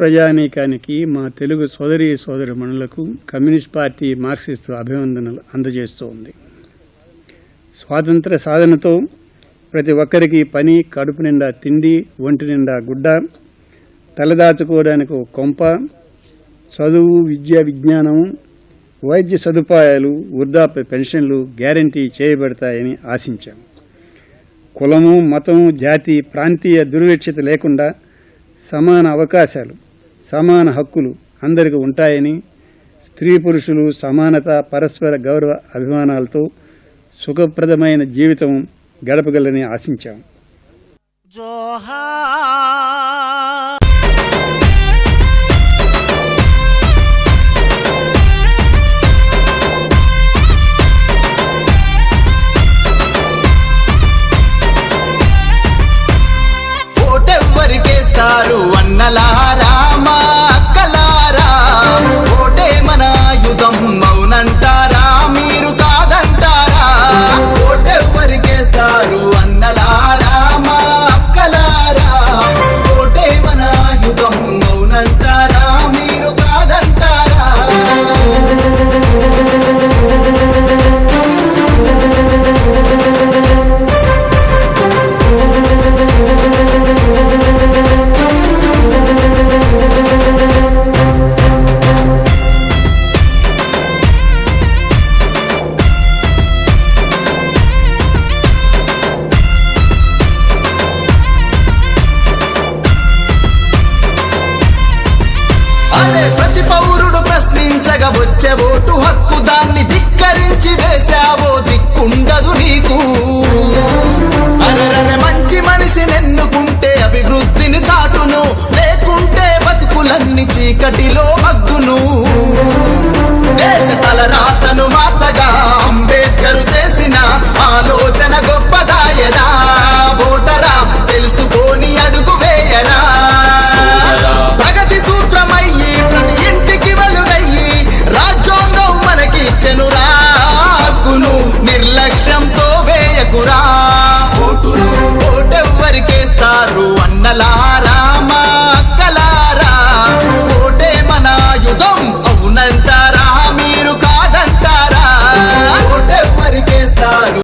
ప్రజానీకానికి మా తెలుగు సోదరి సోదరి మనులకు కమ్యూనిస్ట్ పార్టీ మార్క్సిస్టు అభివందనలు అందజేస్తూ ఉంది. స్వాతంత్ర సాధనతో ప్రతి ఒక్కరికి పని కడుపు నిండా తిండి ఒంటి నిండా గుడ్డ తలదాచుకోవడానికి కొంప చదువు విద్య విజ్ఞానం వైద్య సదుపాయాలు వృద్ధాప్య పెన్షన్లు గ్యారంటీ చేయబడతాయని ఆశించాం. కులము మతము జాతి ప్రాంతీయ దుర్వేక్షత లేకుండా సమాన అవకాశాలు సమాన హక్కులు అందరికీ ఉంటాయని స్త్రీ పురుషులు సమానత పరస్పర గౌరవ అభిమానాలతో సుఖప్రదమైన జీవితం గడపగలని ఆశించాం. జోహా అరే ప్రతి పౌరుడు ప్రశ్నించగా వచ్చే ఓటు హక్కు దాన్ని ధిక్కరించి వేశావో దిక్కుండదు నీకు. అరెరరె మంచి మనిషిని ఎన్నుకుంటే అభివృద్ధిని చాటును లేకుంటే బతుకులన్నీ చీకటిలో మగ్గును. curar.